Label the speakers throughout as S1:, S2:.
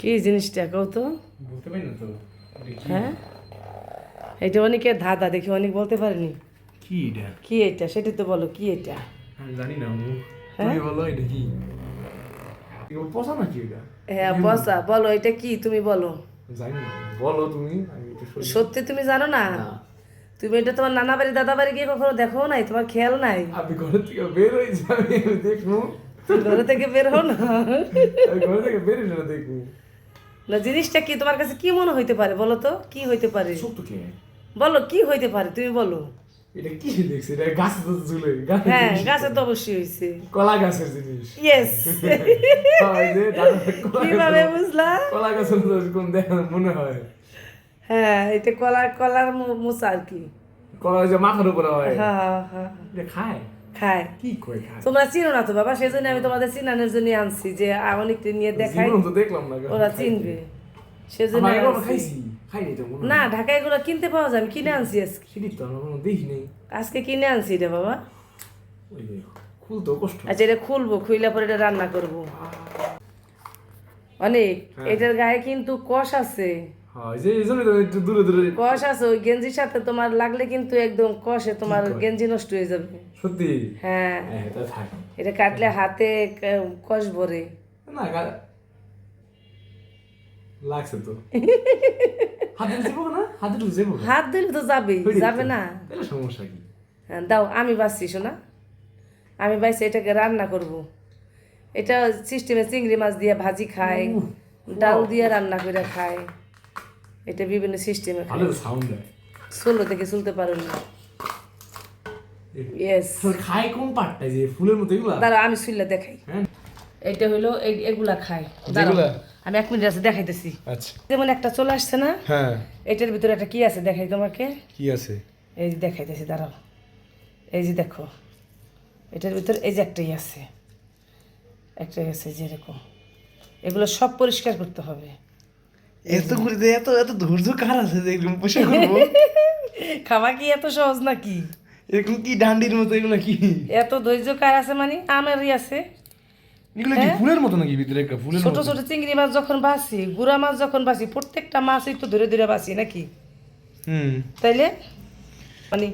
S1: কি জিনিসটা কও তো?
S2: না
S1: হ্যাঁ? এটা অনেকের ধাঁধা দেখি অনেক বলতে পারেনি।
S2: কি এটা?
S1: কি এটা? সেটা তো বলো কি এটা?
S2: জানি না
S1: হ্যাঁ?
S2: তুমি বলো এটা কি? পচা নাকি এটা?
S1: হ্যাঁ বসা বলো এটা কি? তুমি বলো।
S2: জানি না বলো তুমি।
S1: সত্যি তুমি জানো না? তুমি এটা তোমার নানা বাড়ি দাদা বাড়ি গিয়ে কখনো দেখো নাই? তোমার খেয়াল নাই?
S2: আমি ঘর থেকে বের যাবে আমি দেখব।
S1: ঘরে থেকে বের হও না।
S2: ঘর থেকে বের হলে দেখব।
S1: না জিনিসটা কি তোমার কাছে কি মনে হইতে পারে বলো তো? কি হইতে পারে? বলো কি হইতে পারে তুমি বলো।
S2: এটা কি দেখছি? এটা গাছে তো ঝুলে
S1: হ্যাঁ গাছে তো অবশ্যই হয়েছে
S2: কলা গাছের জিনিস।
S1: ইয়েস কীভাবে বুঝলা?
S2: কলা গাছের এরকম মনে হয়?
S1: হ্যাঁ এটা কলার কলার মু- মুসা আর কি।
S2: কলা যে মাথার উপরে হয়।
S1: হ্যাঁ হ্যাঁ হ্যাঁ।
S2: খায়?
S1: খায়।
S2: কি কয় খায়?
S1: তোমরা চিনো না তো বাবা সেজন্য আমি তোমাদের চিনানোর জন্য আনছি যে অনেকটা নিয়ে দেখাই
S2: দেখলাম না
S1: ওরা চিনবে। সেজন্য
S2: খাইছি। হয়।
S1: না ঢাকায় এগুলো কিনতে পাওয়া যায় আমি কিনে আনছি আজকে।
S2: দেখি নেই।
S1: আজকে কিনে আনছি এটা বাবা।
S2: খুলতেও কষ্ট
S1: আচ্ছা এটা খুলবো খুইলা পরে এটা রান্না করব। অনেক এটার গায়ে কিন্তু কষ আছে।
S2: হয় দূরে দূরে
S1: কষ আছে ওই গেঞ্জির সাথে তোমার লাগলে কিন্তু একদম কষে তোমার গেঞ্জি নষ্ট হয়ে যাবে।
S2: সত্যি?
S1: হ্যাঁ।
S2: হ্যাঁ
S1: এটা কাটলে হাতে কষ ভরে।
S2: না লাগছে তো। হাতে না? হাতে
S1: হাত দিলে তো যাবে না।
S2: সমস্যা কি?
S1: হ্যাঁ, দাও আমি বাঁচছি শোনা। আমি বাইসে এটাকে রান্না করব। এটা সিস্টেমে চিংড়ি মাছ দিয়ে ভাজি খায় ডাল দিয়ে রান্না করে খায়। এটা বিভিন্ন সিস্টেমে খায়
S2: ভালো সাউন্ড দেয়।
S1: ষোলো থেকে চলতে পারো না। ইয়েস
S2: তো খায় কোন পাটটা যে ফুলের মতো এগুলা?
S1: দাঁড়াও আমি শুনলে দেখাই।
S2: হ্যাঁ।
S1: এটা হইল এই- এগুলা খায়। দাঁড়াও আমি এক মিনিট আছে দেখাইতেছি।
S2: আচ্ছা।
S1: যেমন একটা চলে আসছে না
S2: হ্যাঁ।
S1: এটার ভিতরে একটা কি আছে দেখাই তোমাকে?
S2: কি আছে?
S1: এই যে দেখাইতেছি দাঁড়াও। এই যে দেখো এটার ভিতরে এই যে একটাই আছে। একটাই আছে যেরকম। এগুলো সব পরিষ্কার করতে হবে।
S2: এত যে এত এত ধৈর্য কার আছে যে এরকম পোষা করব
S1: খাওয়া কি এত সহজ নাকি?
S2: এরকম কি ডান্ডির মতো এগুলো কি?
S1: এত ধৈর্য কার আছে মানে? আমারই আছে।
S2: এগুলো কি ফুলের মতো নাকি ভিতরে একটা ফুলের
S1: ছোট ছোট চিংড়ি মাছ যখন বাসি গুড়া মাছ যখন বাসি প্রত্যেকটা মাছই তো ধরে ধরে বাসি নাকি?
S2: হুম।
S1: তাইলে মানে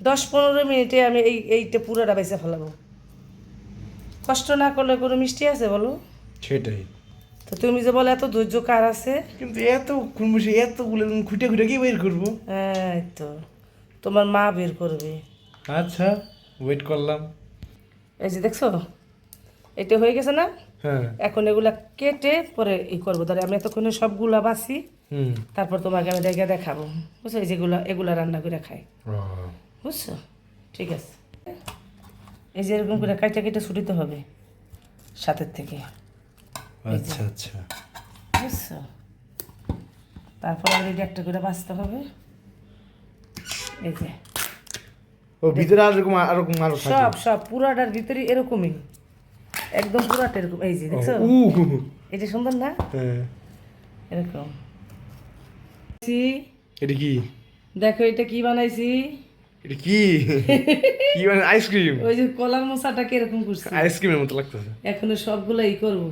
S1: দশ পনেরো মিনিটে আমি এই এইটা পুরোটা বেঁচে ফেলাবো। কষ্ট না করলে কোনো মিষ্টি আছে বলো?
S2: সেটাই।
S1: তো তুমি যে বলো এত ধৈর্য কার আছে?
S2: কিন্তু এত কোন বসে এতগুলো খুঁটে খুঁটে কি বের করব?
S1: এই তো তোমার মা বের করবে।
S2: আচ্ছা ওয়েট করলাম।
S1: এই যে দেখছ এটা হয়ে গেছে না?
S2: হ্যাঁ।
S1: এখন এগুলা কেটে পরে ই করব। তাহলে আমি এতক্ষণে সবগুলা বাসি
S2: হুম।
S1: তারপর তোমাকে আমি দেখে দেখাবো। বুঝছ? এই যেগুলো এগুলা রান্না করে খাই। বুঝছ? ঠিক আছে। এই যে এরকম করে কাইটা কেটে ছুটিতে হবে সাথের থেকে।
S2: আচ্ছা আচ্ছা।
S1: বুঝছ? তারপর একটা করে বাঁচতে হবে। এই যে।
S2: ও ভিতরে আর এরকম আর এরকম আরও
S1: সব সব পুরাটার ভিতরে এরকমই। একদম পুরাটা এরকম। এই যে দেখছ? এটা সুন্দর না?
S2: হ্যাঁ।
S1: এরকম।
S2: এটা কি?
S1: দেখো এটা কি বানাইছি?
S2: এটা কি? কি মানে আইসক্রিম
S1: ওই যে কলার মশাটাকে এরকম করছি?
S2: আইসক্রিমের মতো লাগতেছে।
S1: এখনও সবগুলো ই করব।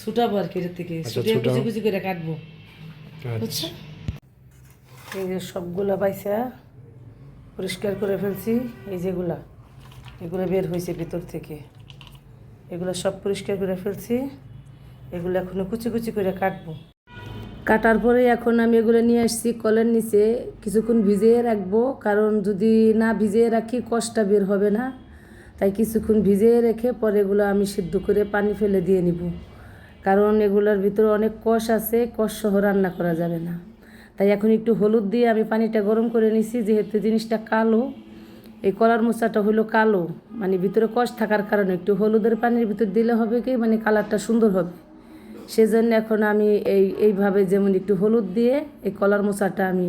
S1: ছুটাবো আর কি এটার থেকে? ছুটিয়ে কুচি কুচি করে কাটবো।
S2: আচ্ছা।
S1: বুঝছ এই যে সবগুলা পাইছে পরিষ্কার করে ফেলছি এই যেগুলা এগুলো বের হয়েছে ভিতর থেকে। এগুলো সব পরিষ্কার করে ফেলছি এগুলো এখনও কুচি কুচি করে কাটবো। কাটার পরে এখন আমি এগুলো নিয়ে আসছি কলের নিচে কিছুক্ষণ ভিজিয়ে রাখব কারণ যদি না ভিজিয়ে রাখি কষটা বের হবে না। তাই কিছুক্ষণ ভিজিয়ে রেখে পরে এগুলো আমি সিদ্ধ করে পানি ফেলে দিয়ে নিব। কারণ এগুলোর ভিতরে অনেক কষ আছে কষ সহ রান্না করা যাবে না। তাই এখন একটু হলুদ দিয়ে আমি পানিটা গরম করে নিছি, যেহেতু জিনিসটা কালো, এই কলার মোচাটা হলো কালো। মানে ভিতরে কষ থাকার কারণে একটু হলুদের পানির ভিতর দিলে হবে কি মানে কালারটা সুন্দর হবে। সেজন্য এখন আমি এই, এইভাবে যেমন একটু হলুদ দিয়ে এই কলার মোচাটা আমি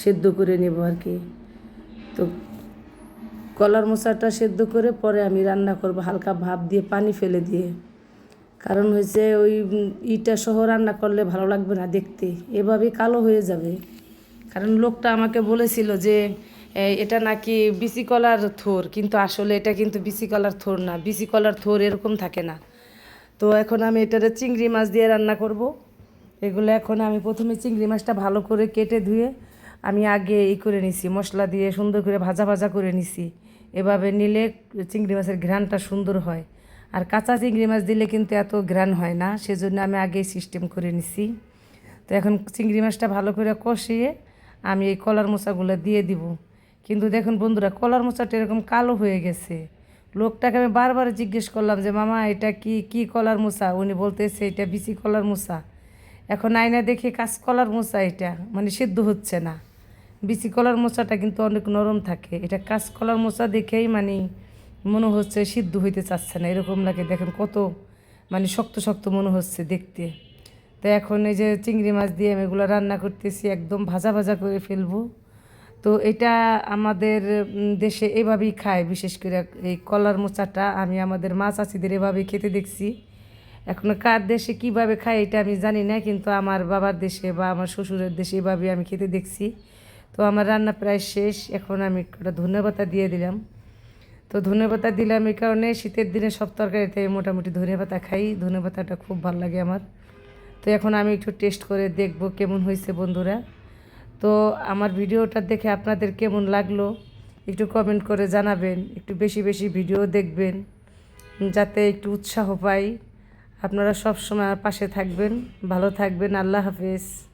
S1: সেদ্ধ করে নেব আর কি। তো কলার মোচাটা সেদ্ধ করে পরে আমি রান্না করব হালকা ভাপ দিয়ে, পানি ফেলে দিয়ে। কারণ হয়েছে ওই ইটা সহ রান্না করলে ভালো লাগবে না দেখতে। এভাবে কালো হয়ে যাবে। কারণ লোকটা আমাকে বলেছিল যে এটা নাকি বিসি কলার থোর। কিন্তু আসলে এটা কিন্তু বিসি কলার থোর না। বিসি কলার থোর এরকম থাকে না। তো এখন আমি এটারে চিংড়ি মাছ দিয়ে রান্না করব। এগুলো এখন আমি প্রথমে চিংড়ি মাছটা ভালো করে কেটে ধুয়ে আমি আগে ই করে নিছি, মশলা দিয়ে সুন্দর করে ভাজা ভাজা করে নিছি। এভাবে নিলে চিংড়ি মাছের ঘ্রাণটা সুন্দর হয়। আর কাঁচা চিংড়ি মাছ দিলে কিন্তু এত ঘ্রাণ হয় না, সেজন্য আমি আগেই সিস্টেম করে নিছি। তো এখন চিংড়ি মাছটা ভালো করে কষিয়ে আমি এই কলার মোচাগুলো দিয়ে দিব। কিন্তু দেখুন বন্ধুরা, কলার মোচাটা এরকম কালো হয়ে গেছে। লোকটাকে আমি বারবার জিজ্ঞেস করলাম যে, মামা, এটা কি কি কলার মোচা? উনি বলতেছে, এটা বিচি কলার মোচা। এখন আয়না দেখে কাঁচ কলার মোচা এটা মানে সিদ্ধ হচ্ছে না। বিচি কলার মোচাটা কিন্তু অনেক নরম থাকে। এটা কাঁচ কলার মোচা দেখেই মানে মনে হচ্ছে সিদ্ধ হইতে চাচ্ছে না, এরকম লাগে। দেখেন কত মানে শক্ত শক্ত মনে হচ্ছে দেখতে। তো এখন এই যে চিংড়ি মাছ দিয়ে আমি এগুলো রান্না করতেছি, একদম ভাজা ভাজা করে ফেলব। তো এটা আমাদের দেশে এভাবেই খায়, বিশেষ করে এই কলার মোচাটা। আমি আমাদের মা চাষিদের এভাবেই খেতে দেখছি। এখন কার দেশে কীভাবে খায় এটা আমি জানি না, কিন্তু আমার বাবার দেশে বা আমার শ্বশুরের দেশে এভাবে আমি খেতে দেখছি। তো আমার রান্না প্রায় শেষ, এখন আমি একটা ধন্যবাদ দিয়ে দিলাম। তো ধনে পাতা দিলাম এই কারণে। শীতের দিনে সব তরকারিতে মোটামুটি ধনে পাতা খাই। ধনে পাতাটা খুব ভালো লাগে আমার। তো এখন আমি একটু টেস্ট করে দেখব কেমন হয়েছে বন্ধুরা। তো আমার ভিডিওটা দেখে আপনাদের কেমন লাগল? একটু কমেন্ট করে জানাবেন। একটু বেশি বেশি ভিডিও দেখবেন। যাতে একটু উৎসাহ পাই। আপনারা সব সময় পাশে থাকবেন। ভালো থাকবেন। আল্লাহ হাফেজ।